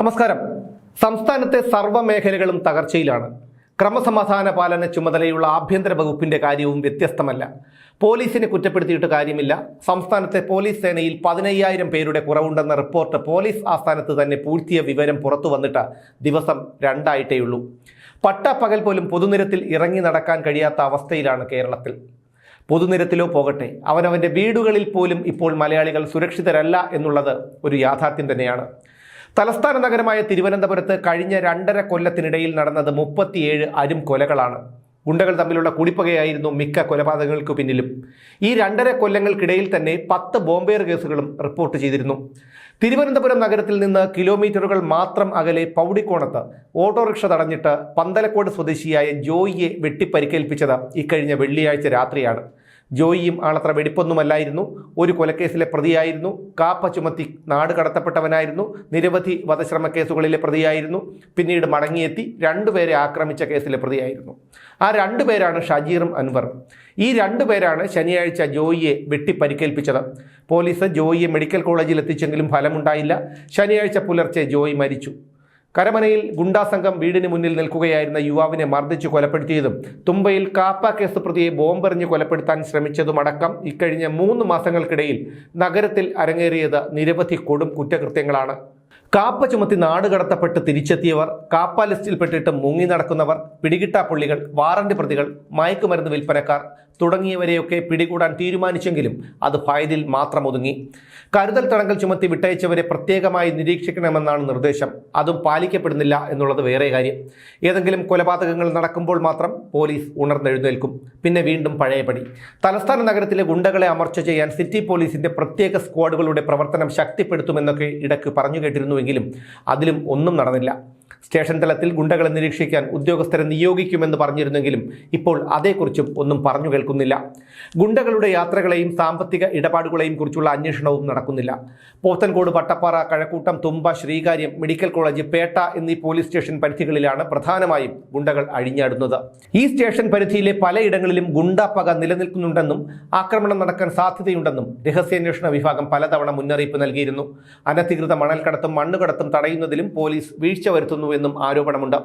നമസ്കാരം. സംസ്ഥാനത്തെ സർവ മേഖലകളും തകർച്ചയിലാണ്. ക്രമസമാധാന പാലന ചുമതലയുള്ള ആഭ്യന്തര വകുപ്പിന്റെ കാര്യവും വ്യത്യസ്തമല്ല. പോലീസിനെ കുറ്റപ്പെടുത്തിയിട്ട് കാര്യമില്ല. സംസ്ഥാനത്തെ പോലീസ് സേനയിൽ പതിനയ്യായിരം പേരുടെ കുറവുണ്ടെന്ന റിപ്പോർട്ട് പോലീസ് ആസ്ഥാനത്ത് തന്നെ പൂഴ്ത്തിയ വിവരം പുറത്തു വന്നിട്ട് ദിവസം രണ്ടായിട്ടേയുള്ളൂ പട്ടപ്പകൽ പോലും പൊതുനിരത്തിൽ ഇറങ്ങി നടക്കാൻ കഴിയാത്ത അവസ്ഥയിലാണ് കേരളത്തിൽ. പൊതുനിരത്തിലോ പോകട്ടെ അവനവന്റെ വീടുകളിൽ പോലും ഇപ്പോൾ മലയാളികൾ സുരക്ഷിതരല്ല എന്നുള്ളത് ഒരു യാഥാർത്ഥ്യം തന്നെയാണ്. തലസ്ഥാന നഗരമായ തിരുവനന്തപുരത്ത് കഴിഞ്ഞ രണ്ടര കൊല്ലത്തിനിടയിൽ നടന്നത് മുപ്പത്തിയേഴ് അരും കൊലകളാണ്. ഗുണ്ടകൾ തമ്മിലുള്ള കുടിപ്പകയായിരുന്നു മിക്ക കൊലപാതകങ്ങൾക്ക് പിന്നിലും. ഈ രണ്ടര കൊല്ലങ്ങൾക്കിടയിൽ തന്നെ പത്ത് ബോംബേർ കേസുകളും റിപ്പോർട്ട് ചെയ്തിരുന്നു. തിരുവനന്തപുരം നഗരത്തിൽ നിന്ന് കിലോമീറ്ററുകൾ മാത്രം അകലെ പൗടിക്കോണത്ത് ഓട്ടോറിക്ഷ തടഞ്ഞിട്ട് പന്തലക്കോട് സ്വദേശിയായ ജോയിയെ വെട്ടിപ്പരിക്കേൽപ്പിച്ചത് ഇക്കഴിഞ്ഞ വെള്ളിയാഴ്ച രാത്രിയാണ്. ജോയിയും ആളത്ര വെടിപ്പൊന്നുമല്ലായിരുന്നു. ഒരു കൊലക്കേസിലെ പ്രതിയായിരുന്നു. കാപ്പ ചുമത്തി നാട് കടത്തപ്പെട്ടവനായിരുന്നു. നിരവധി വധശ്രമ കേസുകളിലെ പ്രതിയായിരുന്നു. പിന്നീട് മടങ്ങിയെത്തി രണ്ടുപേരെ ആക്രമിച്ച കേസിലെ പ്രതിയായിരുന്നു. ആ രണ്ടുപേരാണ് ഷജീറും അൻവറും. ഈ രണ്ടുപേരാണ് ശനിയാഴ്ച ജോയിയെ വെട്ടിപ്പരിക്കേൽപ്പിച്ചത്. പോലീസ് ജോയിയെ മെഡിക്കൽ കോളേജിൽ എത്തിച്ചെങ്കിലും ഫലമുണ്ടായില്ല. ശനിയാഴ്ച പുലർച്ചെ ജോയി മരിച്ചു. കരമനയിൽ ഗുണ്ടാസംഘം വീടിന് മുന്നിൽ നിൽക്കുകയായിരുന്ന യുവാവിനെ മർദ്ദിച്ചു കൊലപ്പെടുത്തിയതും തുമ്പയിൽ കാപ്പ കേസ് പ്രതിയെ ബോംബെറിഞ്ഞ് കൊലപ്പെടുത്താൻ ശ്രമിച്ചതുമടക്കം ഇക്കഴിഞ്ഞ മൂന്ന് മാസങ്ങൾക്കിടയിൽ നഗരത്തിൽ അരങ്ങേറിയത് നിരവധി കൊടും കുറ്റകൃത്യങ്ങളാണ്. കാപ്പ ചുമത്തി നാട് കടത്തപ്പെട്ട് തിരിച്ചെത്തിയവർ കാപ്പ ലിസ്റ്റിൽപ്പെട്ടിട്ട് മുങ്ങി നടക്കുന്നവർ പിടികിട്ടാപ്പുള്ളികൾ വാറന്റ് പ്രതികൾ മയക്കുമരുന്ന് വിൽപ്പനക്കാർ തുടങ്ങിയവരെയൊക്കെ പിടികൂടാൻ തീരുമാനിച്ചെങ്കിലും അത് ഫയലിൽ മാത്രം ഒതുങ്ങി. കരുതൽ തടങ്കൽ ചുമത്തി വിട്ടയച്ചവരെ പ്രത്യേകമായി നിരീക്ഷിക്കണമെന്നാണ് നിർദ്ദേശം. അതും പാലിക്കപ്പെടുന്നില്ല എന്നുള്ളത് വേറെ കാര്യം. ഏതെങ്കിലും കൊലപാതകങ്ങൾ നടക്കുമ്പോൾ മാത്രം പോലീസ് ഉണർന്നെഴുന്നേൽക്കും. പിന്നെ വീണ്ടും പഴയപടി. തലസ്ഥാന നഗരത്തിലെ ഗുണ്ടകളെ അമർച്ച ചെയ്യാൻ സിറ്റി പോലീസിന്റെ പ്രത്യേക സ്ക്വാഡുകളുടെ പ്രവർത്തനം ശക്തിപ്പെടുത്തുമെന്നൊക്കെ ഇടയ്ക്ക് പറഞ്ഞു കേട്ടിരുന്നുവെങ്കിലും അതിലും ഒന്നും നടന്നില്ല. സ്റ്റേഷൻ തലത്തിൽ ഗുണ്ടകളെ നിരീക്ഷിക്കാൻ ഉദ്യോഗസ്ഥരെ നിയോഗിക്കുമെന്ന് പറഞ്ഞിരുന്നെങ്കിലും ഇപ്പോൾ അതേക്കുറിച്ചും ഒന്നും പറഞ്ഞു കേൾക്കുന്നില്ല. ഗുണ്ടകളുടെ യാത്രകളെയും സാമ്പത്തിക ഇടപാടുകളെയും കുറിച്ചുള്ള അന്വേഷണവും നടക്കുന്നില്ല. പോത്തൻകോട് വട്ടപ്പാറ കഴക്കൂട്ടം തുമ്പ ശ്രീകാര്യം മെഡിക്കൽ കോളേജ് പേട്ട എന്നീ പോലീസ് സ്റ്റേഷൻ പരിധികളിലാണ് പ്രധാനമായും ഗുണ്ടകൾ അഴിഞ്ഞാടുന്നത്. ഈ സ്റ്റേഷൻ പരിധിയിലെ പലയിടങ്ങളിലും ഗുണ്ടാപ്പക നിലനിൽക്കുന്നുണ്ടെന്നും ആക്രമണം നടക്കാൻ സാധ്യതയുണ്ടെന്നും രഹസ്യാന്വേഷണ വിഭാഗം പലതവണ മുന്നറിയിപ്പ് നൽകിയിരുന്നു. അനധികൃത മണൽക്കടത്തും മണ്ണുകടത്തും തടയുന്നതിലും പോലീസ് വീഴ്ച വരുത്തുന്നുവെന്നും ആരോപണമുണ്ട്.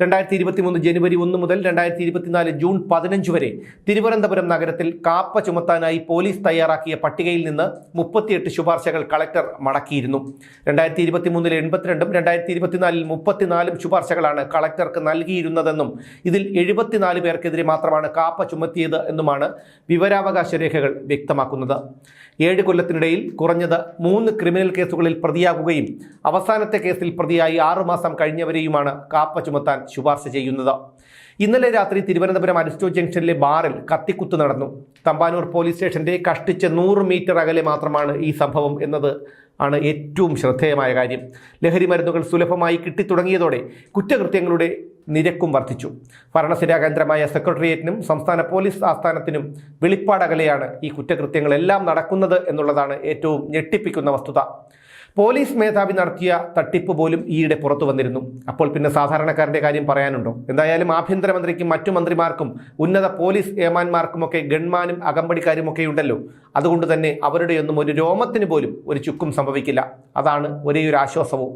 രണ്ടായിരത്തി ഇരുപത്തിമൂന്ന് ജനുവരി ഒന്ന് മുതൽ രണ്ടായിരത്തി ഇരുപത്തിനാല് ജൂൺ പതിനഞ്ച് വരെ തിരുവനന്തപുരം നഗരത്തിൽ കാപ്പ ചുമത്താനായി പോലീസ് തയ്യാറാക്കിയ പട്ടികയിൽ നിന്ന് മുപ്പത്തിയെട്ട് ശുപാർശകൾ കളക്ടർ മടക്കിയിരുന്നു. രണ്ടായിരത്തി ഇരുപത്തിമൂന്നിൽ എൺപത്തിരണ്ടും രണ്ടായിരത്തി ഇരുപത്തിനാലിൽ മുപ്പത്തിനാലും ശുപാർശകളാണ് കളക്ടർക്ക് നൽകിയിരുന്നതെന്നും ഇതിൽ എഴുപത്തിനാല് പേർക്കെതിരെ മാത്രമാണ് കാപ്പ ചുമത്തിയത് എന്നുമാണ് വിവരാവകാശ രേഖകൾ വ്യക്തമാക്കുന്നത്. ഏഴ് കൊല്ലത്തിനിടയിൽ കുറഞ്ഞത് മൂന്ന് ക്രിമിനൽ കേസുകളിൽ പ്രതിയാകുകയും അവസാനത്തെ കേസിൽ പ്രതിയായി ആറുമാസം കഴിഞ്ഞവരെയുമാണ് കാപ്പ ചുമത്താൻ ശുപാർശ ചെയ്യുന്നത്. ഇന്നലെ രാത്രി തിരുവനന്തപുരം അരിസ്റ്റോ ജംഗ്ഷനിലെ ബാറിൽ കത്തിക്കുത്ത് നടന്നു. തമ്പാനൂർ പോലീസ് സ്റ്റേഷന്റെ കഷ്ടിച്ച് നൂറ് മീറ്റർ അകലെ മാത്രമാണ് ഈ സംഭവം എന്നത് ആണ് ഏറ്റവും ശ്രദ്ധേയമായ കാര്യം. ലഹരി മരുന്നുകൾ സുലഭമായി കിട്ടിത്തുടങ്ങിയതോടെ കുറ്റകൃത്യങ്ങളുടെ നിരക്കും വർദ്ധിച്ചു. ഭരണസിരാ കേന്ദ്രമായ സെക്രട്ടേറിയറ്റിനും സംസ്ഥാന പോലീസ് ആസ്ഥാനത്തിനും വെളിപ്പാടകലെയാണ് ഈ കുറ്റകൃത്യങ്ങളെല്ലാം നടക്കുന്നത് എന്നുള്ളതാണ് ഏറ്റവും ഞെട്ടിപ്പിക്കുന്ന വസ്തുത. പോലീസ് മേധാവി നടത്തിയ തട്ടിപ്പ് പോലും ഈയിടെ പുറത്തു വന്നിരുന്നു. അപ്പോൾ പിന്നെ സാധാരണക്കാരന്റെ കാര്യം പറയാനുണ്ടോ? എന്തായാലും ആഭ്യന്തരമന്ത്രിക്കും മറ്റു മന്ത്രിമാർക്കും ഉന്നത പോലീസ് ഏമാന്മാർക്കുമൊക്കെ ഗൺമാനും അകമ്പടിക്കാരുമൊക്കെ ഉണ്ടല്ലോ. അതുകൊണ്ട് തന്നെ അവരുടെയൊന്നും ഒരു രോമത്തിന് പോലും ഒരു ചുക്കും സംഭവിക്കില്ല. അതാണ് ഒരേ ഒരു ആശ്വാസവും